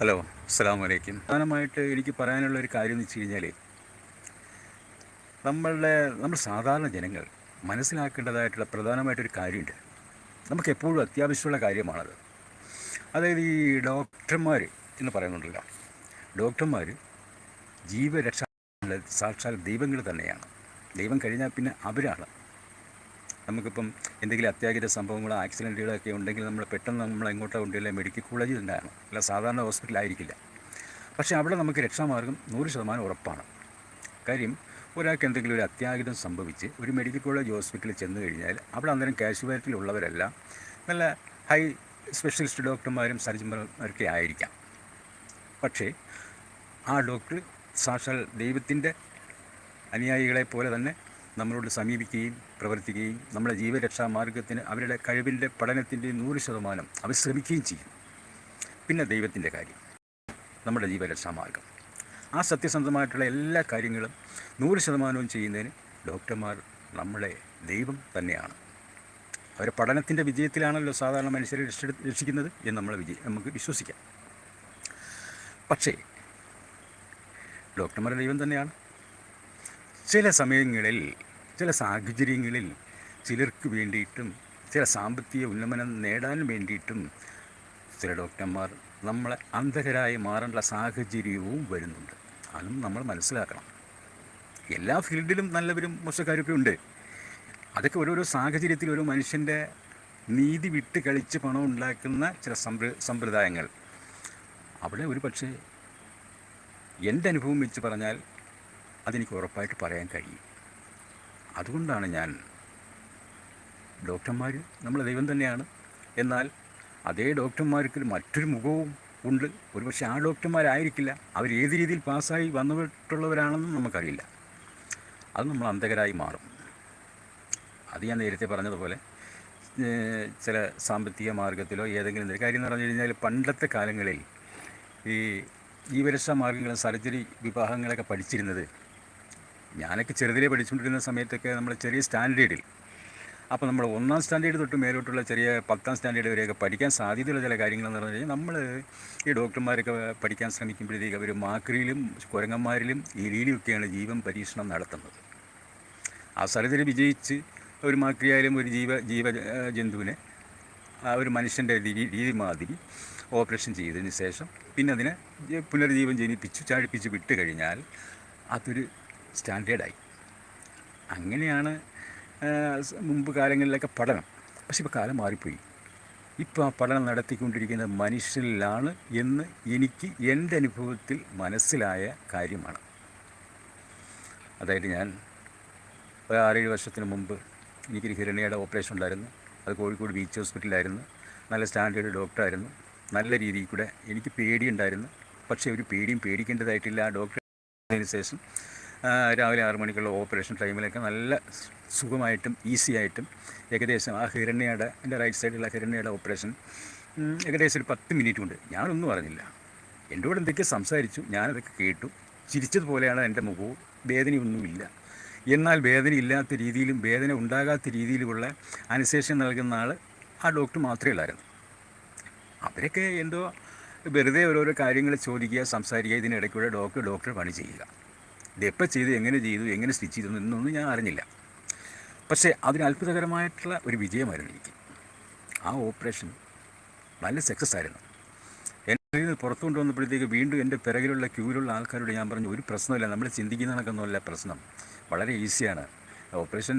Hello അസ്സാം വലൈക്കും പ്രധാനമായിട്ട് എനിക്ക് പറയാനുള്ള ഒരു കാര്യം എന്ന് വെച്ച് കഴിഞ്ഞാൽ നമ്മളുടെ നമ്മൾ സാധാരണ ജനങ്ങൾ മനസ്സിലാക്കേണ്ടതായിട്ടുള്ള പ്രധാനമായിട്ടൊരു കാര്യമുണ്ട്. നമുക്ക് എപ്പോഴും അത്യാവശ്യമുള്ള കാര്യമാണത്. അതായത് ഈ ഡോക്ടർമാർ എന്ന് പറയുന്നുണ്ടല്ലോ. ഡോക്ടർമാർ ജീവരക്ഷ സാക്ഷാൽ ദൈവങ്ങൾ തന്നെയാണ്. ദൈവം കഴിഞ്ഞാൽ പിന്നെ അവരാണ്. നമുക്കിപ്പം എന്തെങ്കിലും അത്യാഹിത സംഭവങ്ങളോ ആക്സിഡന്റുകളോ ഒക്കെ ഉണ്ടെങ്കിൽ നമ്മൾ പെട്ടെന്ന് നമ്മൾ എങ്ങോട്ടോ കൊണ്ടുവരില്ല മെഡിക്കൽ കോളേജിൽ ഉണ്ടായിരുന്നു അല്ല സാധാരണ ഹോസ്പിറ്റലായിരിക്കില്ല പക്ഷേ അവിടെ നമുക്ക് രക്ഷാമാർഗം നൂറ് ശതമാനം ഉറപ്പാണ്. കാര്യം ഒരാൾക്ക് എന്തെങ്കിലും ഒരു അത്യാഹിതം സംഭവിച്ച് ഒരു മെഡിക്കൽ കോളേജ് ഹോസ്പിറ്റലിൽ ചെന്ന് കഴിഞ്ഞാൽ അവിടെ അന്നേരം കാഷ്വാലിറ്റിയിലുള്ളവരെല്ലാം നല്ല ഹൈ സ്പെഷ്യലിസ്റ്റ് ഡോക്ടർമാരും സർജന്മാരൊക്കെ ആയിരിക്കാം. പക്ഷേ ആ ഡോക്ടർ സാക്ഷാൽ ദൈവത്തിന്റെ അനുയായികളെ പോലെ തന്നെ നമ്മളോട് സമീപിക്കുകയും പ്രവർത്തിക്കുകയും നമ്മുടെ ജീവരക്ഷാ മാർഗത്തിന് അവരുടെ കഴിവിന്റെ പഠനത്തിന്റെ നൂറ് ശതമാനം അവർ ശ്രമിക്കുകയും ചെയ്യും പിന്നെ ദൈവത്തിന്റെ കാര്യം. നമ്മുടെ ജീവരക്ഷാ മാർഗം ആ സത്യസന്ധമായിട്ടുള്ള എല്ലാ കാര്യങ്ങളും നൂറ് ശതമാനവും ചെയ്യുന്നതിന് ഡോക്ടർമാർ നമ്മളെ ദൈവം തന്നെയാണ്. അവരുടെ പഠനത്തിന്റെ വിജയത്തിലാണല്ലോ സാധാരണ മനുഷ്യരെ രക്ഷ രക്ഷിക്കുന്നത് എന്ന് നമ്മൾ വിജയ നമുക്ക് വിശ്വസിക്കാം. പക്ഷേ ഡോക്ടർമാരുടെ ദൈവം തന്നെയാണ്. ചില സമയങ്ങളിൽ ചില സാഹചര്യങ്ങളിൽ ചിലർക്ക് വേണ്ടിയിട്ടും ചില സാമ്പത്തിക ഉന്നമനം നേടാൻ വേണ്ടിയിട്ടും ചില ഡോക്ടർമാർ നമ്മളെ അന്ധകരായി മാറേണ്ട സാഹചര്യവും വരുന്നുണ്ട്. അതും നമ്മൾ മനസ്സിലാക്കണം. എല്ലാ ഫീൽഡിലും നല്ലവരും മോശക്കാരൊക്കെ ഉണ്ട്. അതൊക്കെ ഓരോരോ സാഹചര്യത്തിൽ ഓരോ മനുഷ്യന്റെ നീതി വിട്ട് കളിച്ച് പണം ഉണ്ടാക്കുന്ന ചില സമ്പ്ര സമ്പ്രദായങ്ങൾ. അവിടെ ഒരു പക്ഷേ എന്റെ അനുഭവം വെച്ച് പറഞ്ഞാൽ അതെനിക്ക് ഉറപ്പായിട്ട് പറയാൻ കഴിയും. അതുകൊണ്ടാണ് ഞാൻ ഡോക്ടർമാർ നമ്മൾ ദൈവം തന്നെയാണ്. എന്നാൽ അതേ ഡോക്ടർമാർക്ക് മറ്റൊരു മുഖവും ഉണ്ട്. ഒരുപക്ഷെ ആ ഡോക്ടർമാരായിരിക്കില്ല. അവർ ഏത് രീതിയിൽ പാസ്സായി വന്നിട്ടുള്ളവരാണെന്നും നമുക്കറിയില്ല. അത് നമ്മൾ അന്ധകരായി മാറും. അത് ഞാൻ നേരത്തെ പറഞ്ഞതുപോലെ ചില സാമ്പത്തിക മാർഗത്തിലോ ഏതെങ്കിലും കാര്യം എന്ന് പറഞ്ഞു കഴിഞ്ഞാൽ പണ്ടത്തെ കാലങ്ങളിൽ ഈ ജീവരക്ഷാ മാർഗങ്ങളും സർജറി വിഭാഗങ്ങളൊക്കെ പഠിച്ചിരുന്നത് ഞാനൊക്കെ ചെറുതിലെ പഠിച്ചുകൊണ്ടിരുന്ന സമയത്തൊക്കെ നമ്മൾ ചെറിയ സ്റ്റാൻഡേർഡിൽ അപ്പോൾ നമ്മൾ ഒന്നാം സ്റ്റാൻഡേർഡ് തൊട്ട് മേലോട്ടുള്ള ചെറിയ പത്താം സ്റ്റാൻഡേർഡ് വരെയൊക്കെ പഠിക്കാൻ സാധ്യതയുള്ള ചില കാര്യങ്ങളെന്ന് പറഞ്ഞു കഴിഞ്ഞാൽ നമ്മൾ ഈ ഡോക്ടർമാരൊക്കെ പഠിക്കാൻ ശ്രമിക്കുമ്പോഴത്തേക്ക് അവർ മാക്രിയിലും കുരങ്ങന്മാരിലും എലിയിലുമൊക്കെയാണ് ജീവൻ പരീക്ഷണം നടത്തുന്നത്. ആ സ്ഥലത്തിൽ വിജയിച്ച് ഒരു മാക്രിയായാലും ഒരു ജീവ ജീവ ജന്തുവിനെ ആ ഒരു മനുഷ്യന്റെ രീതി രീതി മാതിരി ഓപ്പറേഷൻ ചെയ്തതിന് ശേഷം പിന്നെ അതിനെ പുനർജീവൻ ജനിപ്പിച്ചു ചാടിപ്പിച്ച് വിട്ട് കഴിഞ്ഞാൽ അതൊരു സ്റ്റാൻഡേർഡായി. അങ്ങനെയാണ് മുമ്പ് കാലങ്ങളിലൊക്കെ പഠനം. പക്ഷെ ഇപ്പോൾ കാലം മാറിപ്പോയി. ഇപ്പോൾ ആ പഠനം നടത്തിക്കൊണ്ടിരിക്കുന്നത് മനുഷ്യനിലാണ് എന്ന് എനിക്ക് എന്റെ അനുഭവത്തിൽ മനസ്സിലായ കാര്യമാണ്. അതായത് ഞാൻ ഒരു ആറേഴ് വർഷത്തിന് മുമ്പ് എനിക്കൊരു ഹിരണയുടെ ഓപ്പറേഷൻ ഉണ്ടായിരുന്നു. അത് കോഴിക്കോട് ബീച്ച് ഹോസ്പിറ്റലായിരുന്നു നല്ല സ്റ്റാൻഡേർഡ് ഡോക്ടറായിരുന്നു. നല്ല രീതിയിൽ കൂടെ എനിക്ക് പേടിയുണ്ടായിരുന്നു പക്ഷേ ഒരു പേടിയും പേടിക്കേണ്ടതായിട്ടില്ല. ആ ഡോക്ടർ ശേഷം രാവിലെ ആറ് മണിക്കുള്ള ഓപ്പറേഷൻ ടൈമിലൊക്കെ നല്ല സുഖമായിട്ടും ഈസി ആയിട്ടും ഏകദേശം ആ ഹിരണ്യയുടെ എന്റെ റൈറ്റ് സൈഡിലുള്ള ഹിരണ്യയുടെ ഓപ്പറേഷൻ ഏകദേശം ഒരു പത്ത് മിനിറ്റ് കൊണ്ട് ഞാനൊന്നും അറിഞ്ഞില്ല. എന്റെ കൂടെ എന്തൊക്കെ സംസാരിച്ചു ഞാനതൊക്കെ കേട്ടു. ചിരിച്ചതുപോലെയാണ് എന്റെ മുഖവും. വേദനയൊന്നുമില്ല. എന്നാൽ വേദന ഇല്ലാത്ത രീതിയിലും വേദന ഉണ്ടാകാത്ത രീതിയിലുമുള്ള അനുശേഷം നൽകുന്ന ആൾ ആ ഡോക്ടർ മാത്രമേ ഉള്ളായിരുന്നു. അവരൊക്കെ എന്തോ വെറുതെ ഓരോരോ കാര്യങ്ങൾ ചോദിക്കുക സംസാരിക്കുക ഇതിനിടയ്ക്കൂടെ ഡോക്ടർ ഡോക്ടർ പണി ചെയ്യുക. ഇതെപ്പോൾ ചെയ്തു എങ്ങനെ ചെയ്തു എങ്ങനെ സ്റ്റിച്ച് ചെയ്തു എന്നൊന്നും ഞാൻ അറിഞ്ഞില്ല. പക്ഷേ അതിന് അത്ഭുതകരമായിട്ടുള്ള ഒരു വിജയമായിരുന്നു എനിക്ക്. ആ ഓപ്പറേഷൻ നല്ല സക്സസ് ആയിരുന്നു. എന്റെ നിന്ന് പുറത്തു കൊണ്ടുവന്നപ്പോഴത്തേക്ക് വീണ്ടും എന്റെ പിറകിലുള്ള ക്യൂവിലുള്ള ആൾക്കാരോട് ഞാൻ പറഞ്ഞു ഒരു പ്രശ്നമില്ല നമ്മൾ ചിന്തിക്കുന്ന കണക്കൊന്നുമല്ല പ്രശ്നം. വളരെ ഈസിയാണ്. ഓപ്പറേഷൻ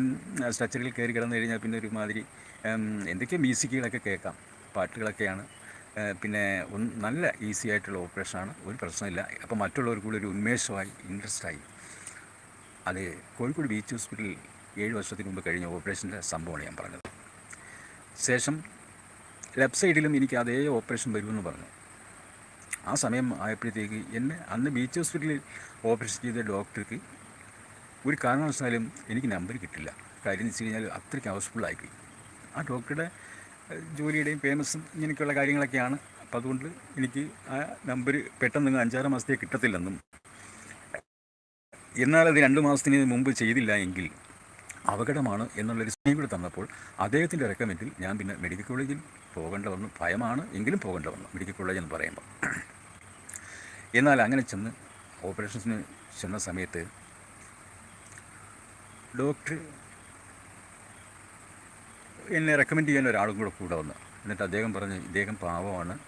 സ്ട്രക്ചറിൽ കയറി കിടന്നു കഴിഞ്ഞാൽ പിന്നെ ഒരുമാതിരി ഉം, എന്തൊക്കെയോ മ്യൂസിക്കുകളൊക്കെ കേൾക്കാം പാട്ടുകളൊക്കെയാണ്. പിന്നെ നല്ല ഈസി ആയിട്ടുള്ള ഓപ്പറേഷനാണ്. ഒരു പ്രശ്നമില്ല. അപ്പോൾ മറ്റുള്ളവർക്ക് കൂടി ഒരു ഉന്മേഷമായി ഇൻട്രസ്റ്റായി. അത് കോഴിക്കോട് ബീച്ച് ഹോസ്പിറ്റലിൽ ഏഴ് വർഷത്തിന് മുമ്പ് കഴിഞ്ഞ ഓപ്പറേഷന്റെ സംഭവമാണ് ഞാൻ പറഞ്ഞത്. ശേഷം ലെഫ്റ്റ് സൈഡിലും എനിക്ക് അതേ ഓപ്പറേഷൻ വരുമെന്ന് പറഞ്ഞു. ആ സമയം ആയപ്പോഴത്തേക്ക് എന്നെ അന്ന് ബീച്ച് ഹോസ്പിറ്റലിൽ ഓപ്പറേഷൻ ചെയ്ത ഡോക്ടർക്ക് ഒരു കാരണവശാലും എനിക്ക് നമ്പർ കിട്ടില്ല. കാര്യം എന്ന് വെച്ച് കഴിഞ്ഞാൽ അത്രയ്ക്ക് ഹൗസ്ഫുള്ളായിപ്പോയി ആ ഡോക്ടറുടെ ജോലിയുടെയും ഫേമസും ഇങ്ങനെയൊക്കെയുള്ള കാര്യങ്ങളൊക്കെയാണ്. അപ്പം അതുകൊണ്ട് എനിക്ക് ആ നമ്പർ പെട്ടെന്ന് അഞ്ചാറ് മാസത്തേക്ക് കിട്ടത്തില്ലെന്നും. എന്നാൽ അത് രണ്ട് മാസത്തിന് മുമ്പ് ചെയ്തില്ല എങ്കിൽ അപകടമാണ് എന്നുള്ളൊരു സ്നേഹം കൂടി തന്നപ്പോൾ അദ്ദേഹത്തിന്റെ റെക്കമെൻഡിൽ ഞാൻ പിന്നെ മെഡിക്കൽ കോളേജിൽ പോകേണ്ട വന്നു. ഭയമാണ് എങ്കിലും പോകേണ്ട വന്നു മെഡിക്കൽ കോളേജ് എന്ന് പറയുമ്പോൾ എന്നാൽ അങ്ങനെ ചെന്ന് ഓപ്പറേഷൻസിന് ചെന്ന സമയത്ത് ഡോക്ടർ എന്നെ റെക്കമെൻഡ് ചെയ്യാൻ ഒരാളും കൂടെ കൂടെ വന്നു. എന്നിട്ട് അദ്ദേഹം പറഞ്ഞു ഇദ്ദേഹം പാവമാണ്.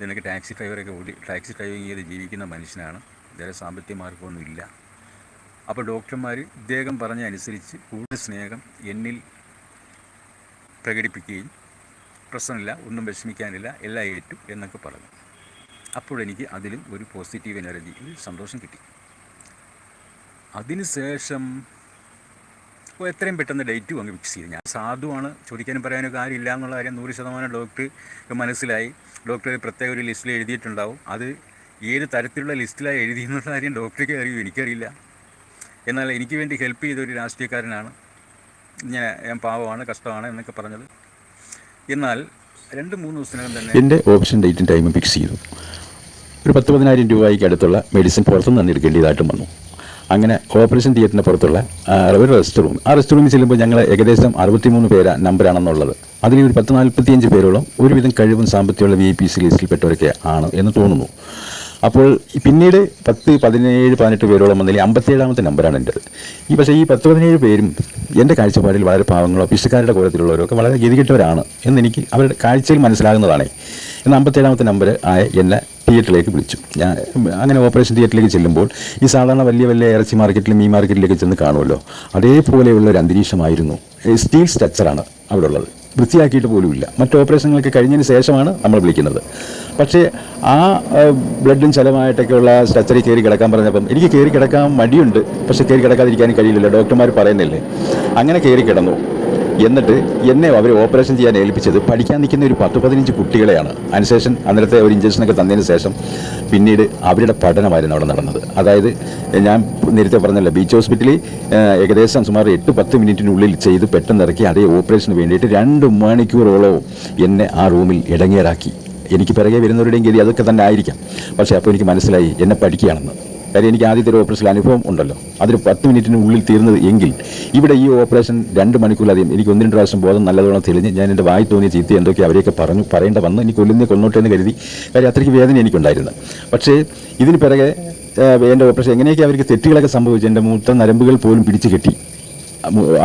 നിനക്ക് ടാക്സി ഡ്രൈവറൊക്കെ ഓടി ടാക്സി ഡ്രൈവിംഗ് ചെയ്ത് ജീവിക്കുന്ന മനുഷ്യനാണ്. ഇദ്ദേഹം സാമ്പത്തിക മാർഗമൊന്നും ഇല്ല. അപ്പോൾ ഡോക്ടർമാർ ഇദ്ദേഹം പറഞ്ഞ അനുസരിച്ച് കൂടുതൽ സ്നേഹം എന്നിൽ പ്രകടിപ്പിക്കുകയും പ്രശ്നമില്ല ഒന്നും വിഷമിക്കാനില്ല എല്ലാം ഏറ്റു എന്നൊക്കെ പറഞ്ഞു. അപ്പോഴെനിക്ക് അതിലും ഒരു പോസിറ്റീവ് എനർജി ഒരു സന്തോഷം കിട്ടി. അതിനുശേഷം അപ്പോൾ എത്രയും പെട്ടെന്ന് ഡേറ്റും അങ്ങ് ഫിക്സ് ചെയ്തു. ഞാൻ സാധുവാണ്. ചോദിക്കാനും പറയാനും കാര്യമില്ല എന്നുള്ള കാര്യം നൂറ് ശതമാനം ഡോക്ടർ മനസ്സിലായി. ഡോക്ടർ പ്രത്യേക ഒരു ലിസ്റ്റിൽ എഴുതിയിട്ടുണ്ടാവും. അത് ഏത് തരത്തിലുള്ള ലിസ്റ്റിലാണ് എഴുതിയെന്നുള്ള കാര്യം ഡോക്ടർക്ക് അറിയൂ? എനിക്കറിയില്ല. എന്നാൽ എനിക്ക് വേണ്ടി ഹെൽപ്പ് ചെയ്ത ഒരു രാഷ്ട്രീയക്കാരനാണ്. ഞാൻ ഞാൻ പാവമാണ് കഷ്ടമാണ് എന്നൊക്കെ പറഞ്ഞത്. എന്നാൽ രണ്ട് മൂന്ന് ദിവസത്തിനകം തന്നെ എന്റെ ഓപ്ഷൻ ഡേറ്റും ടൈമും ഫിക്സ് ചെയ്തു. ഒരു പത്ത് പതിനായിരം രൂപയ്ക്ക് അടുത്തുള്ള മെഡിസിൻ പുറത്തുനിന്ന് തന്നെ എടുക്കേണ്ടതായിട്ടും വന്നു. അങ്ങനെ ഓപ്പറേഷൻ തിയേറ്ററിന് പുറത്തുള്ള ഒരു റെസ്റ്റ് റൂം ആ റെസ്റ്റ് റൂമിൽ ചെല്ലുമ്പോൾ ഞങ്ങൾ ഏകദേശം അറുപത്തിമൂന്ന് പേരാ നമ്പറാണെന്നുള്ളത് അതിൽ ഒരു പത്ത് നാൽപ്പത്തിയഞ്ച് പേരോളം ഒരുവിധം കഴിവും സാമ്പത്തികമുള്ള വി പി സി ലിസ്റ്റിൽപ്പെട്ടവരൊക്കെ ആണ് എന്ന് തോന്നുന്നു. അപ്പോൾ പിന്നീട് പത്ത് പതിനേഴ് പതിനെട്ട് പേരോളം വന്നതിൽ അമ്പത്തിയേഴാമത്തെ നമ്പറാണ് എന്റെ ഈ പക്ഷേ ഈ പത്ത് പതിനേഴ് പേരും എന്റെ കാഴ്ചപ്പാടിൽ വളരെ പാവങ്ങളോ പിശുക്കാരുടെ കൂട്ടത്തിലുള്ളവരോ ഒക്കെ വളരെ ഗതികെട്ടവരാണ് എന്നെനിക്ക് അവരുടെ കാഴ്ചയിൽ മനസ്സിലാകുന്നതാണ്. എന്നാൽ അമ്പത്തേഴാമത്തെ നമ്പർ ആയ എന്നെ തിയേറ്ററിലേക്ക് വിളിച്ചു. ഞാൻ അങ്ങനെ ഓപ്പറേഷൻ തിയേറ്ററിലേക്ക് ചെല്ലുമ്പോൾ ഈ സാധാരണ വലിയ വലിയ ഇറച്ചി മാർക്കറ്റിലും മീൻ മാർക്കറ്റിലേക്ക് ചെന്ന് കാണുമല്ലോ. അതേപോലെയുള്ള ഒരു അന്തരീക്ഷമായിരുന്നു. സ്റ്റീൽ സ്ട്രക്ചറാണ് അവിടെ ഉള്ളത് വൃത്തിയാക്കിയിട്ട് പോലുമില്ല മറ്റ് ഓപ്പറേഷനുകളൊക്കെ കഴിഞ്ഞതിന് ശേഷമാണ് നമ്മൾ വിളിക്കുന്നത്. പക്ഷേ ആ ബ്ലഡും ചലമായിട്ടൊക്കെയുള്ള സ്ട്രക്ചറിൽ കയറി കിടക്കാൻ പറഞ്ഞപ്പം എനിക്ക് കയറി കിടക്കാൻ മടിയുണ്ട്. പക്ഷേ കയറി കിടക്കാതിരിക്കാനും കഴിയില്ലല്ലോ. ഡോക്ടർമാർ പറയുന്നില്ലേ? അങ്ങനെ കയറി കിടന്നു. എന്നിട്ട് എന്നെ അവർ ഓപ്പറേഷൻ ചെയ്യാൻ ഏൽപ്പിച്ചത് പഠിക്കാൻ നിൽക്കുന്ന ഒരു പത്ത് പതിനഞ്ച് കുട്ടികളെയാണ്. അതിനുശേഷം അന്നേരത്തെ ഒരു ഇഞ്ചക്ഷനൊക്കെ തന്നതിന് ശേഷം പിന്നീട് അവരുടെ പഠനമായിരുന്നു അവിടെ നടന്നത്. അതായത് ഞാൻ നേരത്തെ പറഞ്ഞല്ലോ ബീച്ച് ഹോസ്പിറ്റലിൽ ഏകദേശം സുമാർ എട്ട് പത്ത് മിനിറ്റിനുള്ളിൽ ചെയ്ത് പെട്ടെന്ന് ഇറക്കി അതേ ഓപ്പറേഷന് വേണ്ടിയിട്ട് രണ്ട് മണിക്കൂറോളവും എന്നെ ആ റൂമിൽ ഇടങ്ങേറാക്കി. എനിക്ക് പിറകെ വരുന്നവരുടെയും ഗതി അതൊക്കെ തന്നെ ആയിരിക്കാം. പക്ഷേ അപ്പോൾ എനിക്ക് മനസ്സിലായി എന്നെ പഠിക്കുകയാണെന്ന്. കാര്യം എനിക്ക് ആദ്യത്തെ ഒരു ഓപ്പറേഷൻ അനുഭവം ഉണ്ടല്ലോ. അതൊരു പത്ത് മിനിറ്റിനുള്ളിൽ തീർന്നത് എങ്കിൽ ഇവിടെ ഈ ഓപ്പറേഷൻ രണ്ട് മണിക്കൂറിലധികം എനിക്ക് ഒന്ന് രണ്ട് പ്രാവശ്യം ബോധം നല്ലതോളം തെളിഞ്ഞ് ഞാൻ എന്റെ വായി തോന്നിയ ചീത്ത എന്തൊക്കെ അവരെയൊക്കെ പറഞ്ഞു പറയേണ്ട വന്ന്. എനിക്ക് കൊല്ലുന്നേ കൊന്നോട്ടെ എന്ന് കരുതി കാര്യം അത്രയ്ക്ക് വേദന എനിക്കുണ്ടായിരുന്നു. പക്ഷേ ഇതിന് പിറകെ എന്റെ ഓപ്പറേഷൻ എങ്ങനെയൊക്കെ അവർക്ക് തെറ്റുകളൊക്കെ സംഭവിച്ചു എന്റെ മൂത്ത നരമ്പുകൾ പോലും പിടിച്ചു കെട്ടി.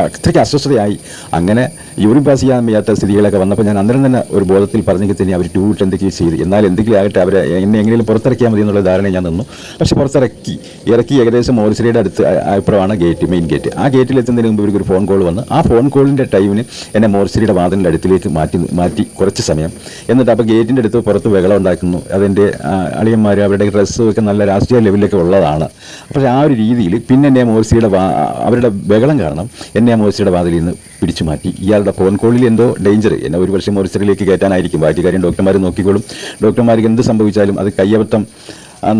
അത്രയ്ക്ക് അസ്വസ്ഥതയായി. അങ്ങനെ യൂറിൻ പാസ് ചെയ്യാൻ വയ്യാത്ത സ്ഥിതികളൊക്കെ വന്നപ്പോൾ ഞാൻ അന്നേരം തന്നെ ഒരു ബോധത്തിൽ പറഞ്ഞെങ്കിൽ തന്നെ അവർ ടൂ ഇട്ട് എന്തെങ്കിലും ചെയ്ത്. എന്നാൽ എന്തെങ്കിലും ആകട്ടെ അവരെ എന്നെ എങ്ങനെയും പുറത്തിറക്കിയാൽ മതി എന്നുള്ള ധാരണ ഞാൻ നിന്നു. പക്ഷെ പുറത്തിറക്കി ഇറക്കി ഏകദേശം മോറിസറിയുടെ അടുത്ത് അപ്പുറമാണ് ഗേറ്റ് മെയിൻ ഗേറ്റ്. ആ ഗേറ്റിൽ എത്തുന്നതിന് മുമ്പ് ഇവർക്ക് ഒരു ഫോൺ കോൾ വന്ന്. ആ ഫോൺ കോളിന്റെ ടൈമിന് എന്നെ മോറിസറിയുടെ വാതിലിന്റെ അടുത്തിലേക്ക് മാറ്റി മാറ്റി കുറച്ച് സമയം. എന്നിട്ട് അപ്പോൾ ഗേറ്റിന്റെ അടുത്ത് പുറത്ത് വെള്ളം ഉണ്ടാക്കുന്നു. അതെന്റെ അളിയന്മാർ അവരുടെ ഡ്രസ്സ് ഒക്കെ നല്ല രാഷ്ട്രീയ ലെവലിലൊക്കെ ഉള്ളതാണ്. പക്ഷേ ആ ഒരു രീതിയിൽ പിന്നെ എന്നെ മോർസിയുടെ അവരുടെ ബഹളം കാരണം എന്നെ ആ വാതിലിൽ നിന്ന് പിടിച്ചു മാറ്റി. ഇയാളുടെ ഫോൺ കോളിൽ എന്തോ ഡേഞ്ചർ എന്നെ ഒരു വർഷം മോർച്ചറിയിലേക്ക് കയറ്റാനായിരിക്കും. ബാക്കി കാര്യം ഡോക്ടർമാർ നോക്കിക്കോളും. ഡോക്ടർമാർക്ക് എന്ത് സംഭവിച്ചാലും അത് കയ്യബദ്ധം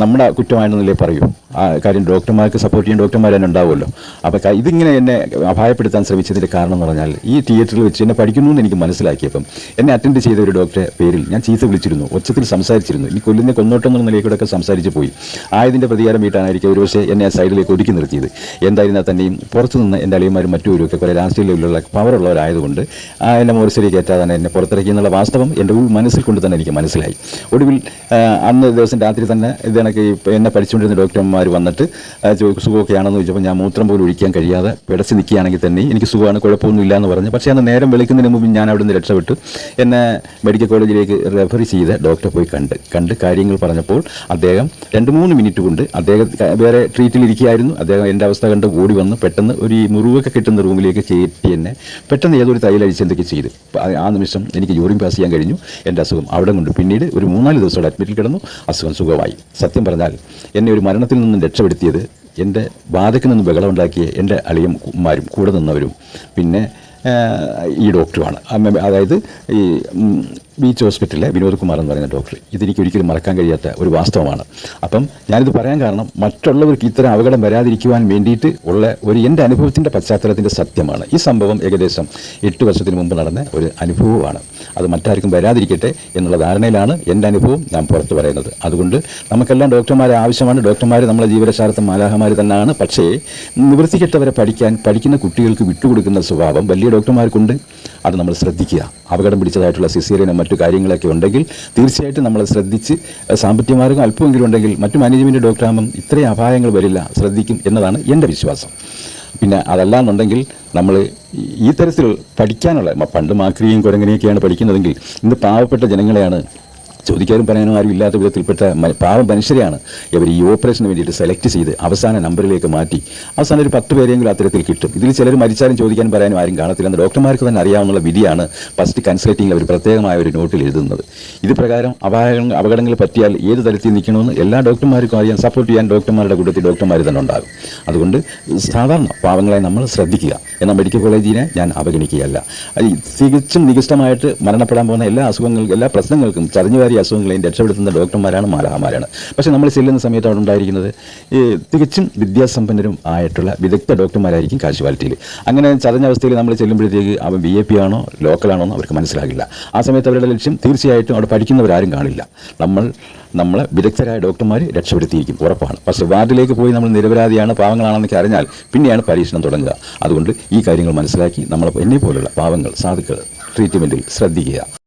നമ്മുടെ കുറ്റമാണെന്നല്ലേ പറയൂ. ആ കാര്യം ഡോക്ടർമാർക്ക് സപ്പോർട്ട് ചെയ്യാൻ ഡോക്ടർമാർ തന്നെ ഉണ്ടാവുമല്ലോ. അപ്പോൾ ഇതിങ്ങനെ എന്നെ അഭായപ്പെടുത്താൻ ശ്രമിച്ചതിന്റെ കാരണം എന്ന് പറഞ്ഞാൽ ഈ തിയേറ്ററിൽ വെച്ച് എന്നെ പഠിക്കുന്നു എന്ന് എനിക്ക് മനസ്സിലാക്കിയപ്പം എന്നെ അറ്റൻഡ് ചെയ്ത ഒരു ഡോക്ടറെ പേരിൽ ഞാൻ ചീത്ത വിളിച്ചിരുന്നു ഒച്ചത്തിൽ സംസാരിച്ചിരുന്നു. ഇനി കൊല്ലിന്റെ കൊന്നോട്ടം എന്നുള്ള നിലയിലൂടെയൊക്കെ സംസാരിച്ച് പോയി. ആയതിന്റെ പ്രതികാരം വീട്ടാനായിരിക്കും ഒരുപക്ഷെ എന്നെ സൈഡിലേക്ക് ഒതുക്കി നിർത്തിയത്. എന്തായിരുന്നാൽ തന്നെയും പുറത്തു നിന്ന് എന്റെ അളിയന്മാരും മറ്റുമൊരുമൊക്കെ കുറേ രാഷ്ട്രീയ ലെവലിലുള്ള പവറുള്ളവരായതുകൊണ്ട് എന്നെ മോറിസരി കയറ്റാതെ എന്നെ പുറത്തിറക്കി എന്നുള്ള വാസ്തവം എന്റെ ഉൾ മനസ്സിൽ കൊണ്ട് തന്നെ എനിക്ക് മനസ്സിലായി. ഒടുവിൽ അന്ന് ദിവസം രാത്രി തന്നെ ഇത് കണക്ക് ഈ എന്നെ പഠിച്ചുകൊണ്ടിരുന്ന ഡോക്ടർമാർ വന്നിട്ട് സുഖമൊക്കെ ആണെന്ന് ചോദിച്ചപ്പോൾ ഞാൻ മൂത്രം പോലും ഒഴിക്കാൻ കഴിയാതെ പിടച്ച് നിൽക്കുകയാണെങ്കിൽ തന്നെ എനിക്ക് സുഖമാണ് കുഴപ്പമൊന്നും ഇല്ല എന്ന് പറഞ്ഞു. പക്ഷേ അന്ന് നേരം വിളിക്കുന്നതിന് മുമ്പ് ഞാൻ അവിടെ നിന്ന് രക്ഷപ്പെട്ടു. എന്നെ മെഡിക്കൽ കോളേജിലേക്ക് റെഫർ ചെയ്ത് ഡോക്ടറെ പോയി കണ്ട് കണ്ട് കാര്യങ്ങൾ പറഞ്ഞപ്പോൾ അദ്ദേഹം രണ്ട് മൂന്ന് മിനിറ്റ് കൊണ്ട് അദ്ദേഹം വേറെ ട്രീറ്റിലിരിക്കുകയായിരുന്നു അദ്ദേഹം എന്റെ അവസ്ഥ കണ്ട് ഓടി വന്ന് പെട്ടെന്ന് ഒരു മുറിവൊക്കെ കിട്ടുന്ന റൂമിലേക്ക് കയറ്റി എന്നെ പെട്ടെന്ന് ഏതൊരു തൈലഴിച്ച് എന്തൊക്കെ ചെയ്തു. ആ- നിമിഷം എനിക്ക് യൂറിൻ പാസ് ചെയ്യാൻ കഴിഞ്ഞു. എന്റെ അസുഖം അവിടെ കൊണ്ട് പിന്നീട് ഒരു മൂന്നാൽ ദിവസം അഡ്മിറ്റിൽ കിടന്നു. അസുഖം സുഖമായി. സത്യം പറഞ്ഞാൽ എന്നെ ഒരു മരണത്തിൽ നിന്നും രക്ഷപ്പെടുത്തിയത് എന്റെ ബാധയ്ക്ക് നിന്ന് ബഹളമുണ്ടാക്കിയ എന്റെ അളിയും അളിയന്മാരും കൂടെ നിന്നവരും. പിന്നെ ഈ ഡോക്ടറുമാണ്. അതായത് ഈ ബീച്ച് ഹോസ്പിറ്റലിലെ വിനോദ് കുമാർ എന്ന് പറയുന്ന ഡോക്ടർ ഇതെനിക്ക് ഒരിക്കലും മറക്കാൻ കഴിയാത്ത ഒരു വാസ്തവമാണ്. അപ്പം ഞാനിത് പറയാൻ കാരണം മറ്റുള്ളവർക്ക് ഇത്തരം അപകടം വരാതിരിക്കുവാൻ വേണ്ടിയിട്ട് ഉള്ള ഒരു എന്റെ അനുഭവത്തിന്റെ പശ്ചാത്തലത്തിന്റെ സത്യമാണ്. ഈ സംഭവം ഏകദേശം എട്ട് വർഷത്തിന് മുമ്പ് നടന്ന ഒരു അനുഭവമാണ്. അത് മറ്റാർക്കും വരാതിരിക്കട്ടെ എന്നുള്ള ധാരണയിലാണ് എന്റെ അനുഭവം ഞാൻ പുറത്ത് പറയുന്നത്. അതുകൊണ്ട് നമുക്കെല്ലാം ഡോക്ടർമാരെ ആവശ്യമാണ്. ഡോക്ടർമാർ നമ്മളെ ജീവരക്ഷാർത്ഥം മാലാഹമാർ തന്നെയാണ്. പക്ഷേ നിവൃത്തികെട്ടവരെ പഠിക്കാൻ പഠിക്കുന്ന കുട്ടികൾക്ക് വിട്ടുകൊടുക്കുന്ന സ്വഭാവം വലിയ ഡോക്ടർമാർക്കുണ്ട്. അത് നമ്മൾ ശ്രദ്ധിക്കുക. അപകടം പിടിച്ചതായിട്ടുള്ള സിസേറിയനും മറ്റു കാര്യങ്ങളൊക്കെ ഉണ്ടെങ്കിൽ തീർച്ചയായിട്ടും നമ്മൾ ശ്രദ്ധിച്ച് സാമ്പത്തിക മാർഗം അല്പമെങ്കിലും ഉണ്ടെങ്കിൽ മറ്റു മാനേജ്മെന്റ് ഡോക്ടറാകുമ്പം ഇത്രയും അപായങ്ങൾ വരില്ല ശ്രദ്ധിക്കും എന്നതാണ് എന്റെ വിശ്വാസം. പിന്നെ അതല്ലാന്നുണ്ടെങ്കിൽ നമ്മൾ ഈ തരത്തിൽ പഠിക്കാനുള്ള പണ്ട് മാക്രിയും കുരങ്ങനെയൊക്കെയാണ് പഠിക്കുന്നതെങ്കിൽ ഇന്ന് പാവപ്പെട്ട ജനങ്ങളെയാണ് ചോദിക്കാനും പറയാനും ആരും ഇല്ലാത്ത വിധത്തിൽപ്പെട്ട പാവ മനുഷ്യരെയാണ് ഇവർ ഈ ഓപ്പറേഷന് വേണ്ടിയിട്ട് സെലക്ട് ചെയ്ത് അവസാന നമ്പറിലേക്ക് മാറ്റി. അവസാനം ഒരു പത്ത് പേരെങ്കിലും അത്തരത്തിൽ കിട്ടും. ഇതിൽ ചിലർ മരിച്ചാലും ചോദിക്കാനും പറയാനും ആരും കാണത്തില്ലെന്ന് ഡോക്ടർമാർക്ക് തന്നെ അറിയാവുന്ന വിധിയാണ് ഫസ്റ്റ് കൺസൾട്ടിങ്ങിൽ അവർ പ്രത്യേകമായ ഒരു നോട്ടിൽ എഴുതുന്നത്. ഇത് പ്രകാരം അപായങ്ങൾ അപകടങ്ങൾ പറ്റിയാൽ ഏത് തരത്തിൽ നിൽക്കണമെന്ന് എല്ലാ ഡോക്ടർമാർക്കും അറിയാൻ സപ്പോർട്ട് ചെയ്യാൻ ഡോക്ടർമാരുടെ കൂട്ടത്തിൽ ഡോക്ടർമാർ തന്നെ ഉണ്ടാകും. അതുകൊണ്ട് സാധാരണ പാവങ്ങളെ നമ്മൾ ശ്രദ്ധിക്കുക. എന്നാൽ മെഡിക്കൽ കോളേജിനെ ഞാൻ അവഗണിക്കുകയല്ല. തികച്ചും നികിഷ്ടമായിട്ട് മരണപ്പെടാൻ പോകുന്ന എല്ലാ അസുഖങ്ങൾക്കും എല്ലാ പ്രശ്നങ്ങൾക്കും ചതഞ്ഞുവാരിയ അസുഖങ്ങളെയും രക്ഷപ്പെടുത്തുന്ന ഡോക്ടർമാരാണ് മാലാഹമാരാണ്. പക്ഷേ നമ്മൾ ചെല്ലുന്ന സമയത്ത് അവിടെ ഉണ്ടായിരിക്കുന്നത് ഈ തികച്ചും വിദ്യാസമ്പന്നരും ആയിട്ടുള്ള വിദഗ്ധ ഡോക്ടർമാരായിരിക്കും കാശുവാലിറ്റിയിൽ അങ്ങനെ ചതഞ്ഞ അവസ്ഥയിൽ നമ്മൾ ചെല്ലുമ്പോഴത്തേക്ക് അവൻ ബി എ പി ആണോ ലോക്കലാണോ എന്ന് അവർക്ക് മനസ്സിലാകില്ല. ആ സമയത്ത് അവരുടെ ലക്ഷ്യം തീർച്ചയായിട്ടും അവിടെ പഠിക്കുന്നവരാരും കാണില്ല. നമ്മൾ നമ്മളെ വിദഗ്ധരായ ഡോക്ടർമാർ രക്ഷപ്പെടുത്തിയിരിക്കും ഉറപ്പാണ്. പക്ഷേ വാർഡിലേക്ക് പോയി നമ്മൾ നിരപരാധിയാണ് പാവങ്ങളാണെന്നൊക്കെ അറിഞ്ഞാൽ പിന്നെയാണ് പരീക്ഷണം തുടങ്ങുക. അതുകൊണ്ട് ഈ കാര്യങ്ങൾ മനസ്സിലാക്കി നമ്മൾ എന്നെ പോലുള്ള പാവങ്ങൾ സാധുക്കൾ ട്രീറ്റ്മെന്റിൽ ശ്രദ്ധിക്കുക.